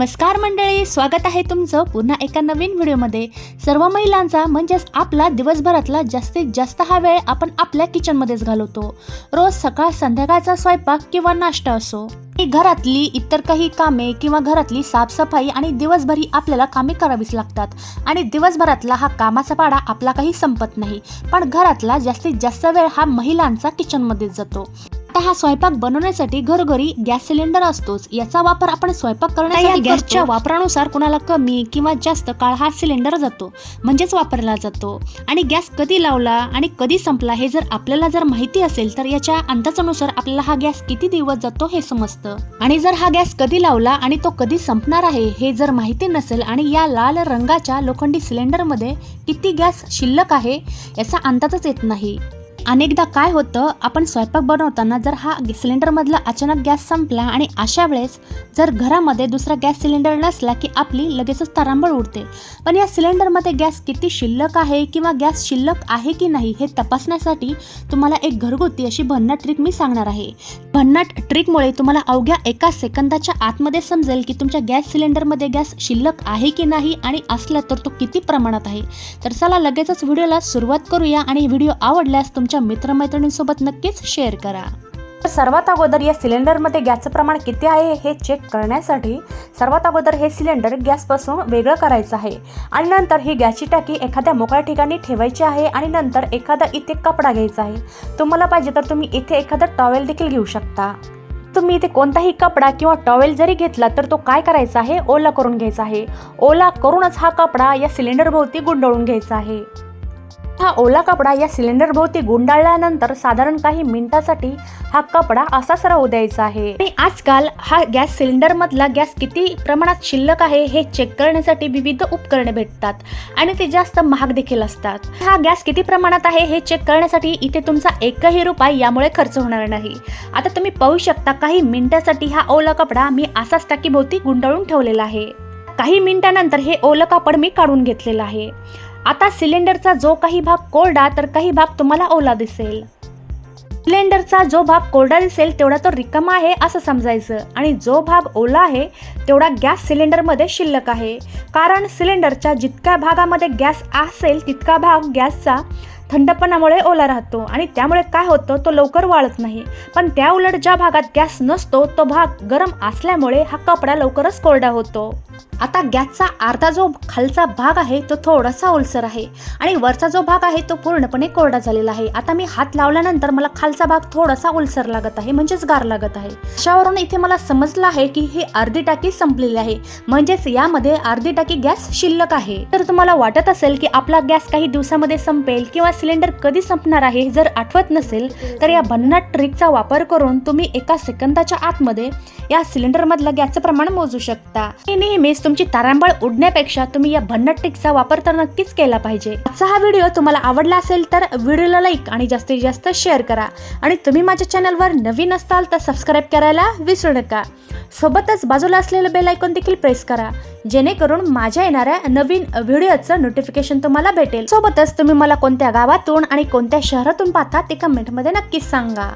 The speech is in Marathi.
नमस्कार मंडळी स्वागत आहे तुमचं पुन्हा एका नवीन व्हिडिओमध्ये. सर्व महिलांचा म्हणजेच आपला दिवसभरातला जास्तीत जास्त हा वेळ आपण आपल्या किचनमध्येच घालवतो. रोज सकाळ संध्याकाळचा स्वयंपाक किंवा नाश्ता असो. घरातली इतर काही कामे किंवा घरातली साफसफाई आणि दिवसभरी आपल्याला कामे करावीच लागतात. आणि दिवसभरातला हा कामाचा पाडा आपला काही संपत नाही. पण घरातला जास्तीत जास्त वेळ हा महिलांचा किचनमध्येच जातो. आता हा स्वयंपाक बनवण्यासाठी घरोघरी गॅस सिलेंडर असतोच. याचा वापर आपण स्वयंपाक करण्यासाठी गॅसच्या वापरानुसार कुणाला कमी किंवा जास्त काळ हा सिलेंडर जातो म्हणजेच वापरला जातो. आणि गॅस कधी लावला आणि कधी संपला हे जर आपल्याला जर माहिती असेल तर याच्या अंदाजानुसार आपल्याला हा गॅस किती दिवस जातो हे समजतं. आणि जर हा गॅस कधी लावला आणि तो कधी संपणार आहे हे जर माहिती नसेल आणि या लाल रंगाच्या लोखंडी सिलेंडरमध्ये किती गॅस शिल्लक आहे याचा अंदाजच येत नाही. अनेकदा काय होतं आपण स्वयंपाक बनवताना जर हा सिलेंडरमधला अचानक गॅस संपला आणि अशा वेळेस जर घरामध्ये दुसरा गॅस सिलेंडर नसला की आपली लगेचच तारांबळ उडते. पण या सिलेंडरमध्ये गॅस किती शिल्लक आहे किंवा गॅस शिल्लक आहे की नाही हे तपासण्यासाठी तुम्हाला एक घरगुती अशी भन्नाट ट्रिक मी सांगणार आहे. भन्नाट ट्रिकमुळे तुम्हाला अवघ्या एका सेकंदाच्या आतमध्ये समजेल की तुमच्या गॅस सिलेंडरमध्ये गॅस शिल्लक आहे की नाही आणि असला तर तो किती प्रमाणात आहे. तर चला लगेचच व्हिडिओला सुरुवात करूया आणि व्हिडिओ आवडल्यास तुमच्या मित्रमैत्रिणींसोबत नक्कीच शेअर करा. तर सर्वात अगोदर या सिलेंडरमध्ये गॅसचं प्रमाण किती आहे हे चेक करण्यासाठी सर्वात अगोदर हे सिलेंडर गॅसपासून वेगळं करायचं आहे. आणि नंतर ही गॅसची टाकी एखाद्या मोकळ्या ठिकाणी ठेवायची आहे आणि नंतर एखादा इथे कपडा घ्यायचा आहे. तुम्हाला पाहिजे तर तुम्ही इथे एखादा टॉवेल देखील घेऊ शकता. तुम्ही इथे कोणताही कपडा किंवा टॉवेल जरी घेतला तर तो काय करायचा आहे? ओला करून घ्यायचा आहे. ओला करूनच हा कपडा या सिलेंडरभोवती गुंडळून घ्यायचा आहे. हा ओला कपडा या सिलेंडरभोवती गुंडाळल्यानंतर साधारण काही मिनिटासाठी हा कपडा असाच राहू द्यायचा आहे. आणि आजकाल हा गॅस सिलेंडरमधला गॅस किती प्रमाणात शिल्लक आहे हे चेक करण्यासाठी विविध उपकरणे भेटतात आणि ते जास्त महाग देखील असतात. हा गॅस किती प्रमाणात आहे हे चेक करण्यासाठी इथे तुमचा एकही रुपये यामुळे खर्च होणार नाही. आता तुम्ही पाहू शकता काही मिनिटासाठी हा ओला कपडा मी असाच टाकीभोवती गुंडाळून ठेवलेला आहे. काही मिनिटानंतर हे ओलं कापड मी काढून घेतलेलं आहे. आता सिलेंडरचा जो काही भाग कोरडा तर काही भाग तुम्हाला ओला दिसेल. सिलेंडरचा जो भाग कोरडा दिसेल तेवढा तो रिकामा आहे असं समजायचं. आणि जो भाग ओला आहे तेवढा गॅस सिलेंडरमध्ये शिल्लक आहे. कारण सिलेंडरच्या जितक्या भागामध्ये गॅस असेल तितका भाग गॅसचा थंडपणामुळे ओला राहतो. आणि त्यामुळे काय होतं तो लवकर वाळत नाही. पण त्या उलट ज्या भागात गॅस नसतो तो भाग गरम असल्यामुळे हा कपडा लवकरच कोरडा होतो. आता गॅसचा अर्धा जो खालचा भाग आहे तो थोडासा ओलसर आहे आणि वरचा जो भाग आहे तो पूर्णपणे कोरडा झालेला आहे. आता मी हात लावल्यानंतर मला खालचा भाग थोडासा ओलसर लागत आहे म्हणजेच गार लागत आहे. अशावरून इथे मला समजलं आहे की ही अर्धी टाकी संपलेली आहे. म्हणजेच यामध्ये अर्धी टाकी गॅस शिल्लक आहे. तर तुम्हाला वाटत असेल की आपला गॅस काही दिवसामध्ये संपेल किंवा सिलेंडर कधी संपणार आहे जर आठवत नसेल तर या भन्नाट ट्रिकचा वापर करून तुम्ही एका सेकंदाच्या आतमध्ये या सिलेंडरमधलं गॅसचं प्रमाण मोजू शकता. नेहमी नेहमीच तुमची तारांबळ उडण्यापेक्षा तुम्ही या भन्नट ट्रिकचा वापर तर नक्कीच केला पाहिजे. आजचा हा व्हिडिओ तुम्हाला आवडला असेल तर व्हिडिओला लाईक आणि जास्तीत जास्त शेअर करा. आणि तुम्ही माझ्या चॅनलवर नवीन असताल तर सबस्क्राईब करायला विसरू नका. सोबतच बाजूला असलेलं बेल आयकॉन देखील प्रेस करा. जेणेकरून माझ्या येणाऱ्या नवीन व्हिडिओचं नोटिफिकेशन तुम्हाला भेटेल. सोबतच तुम्ही मला कोणत्या गावातून आणि कोणत्या शहरातून पाहता ते कमेंटमध्ये नक्कीच सांगा.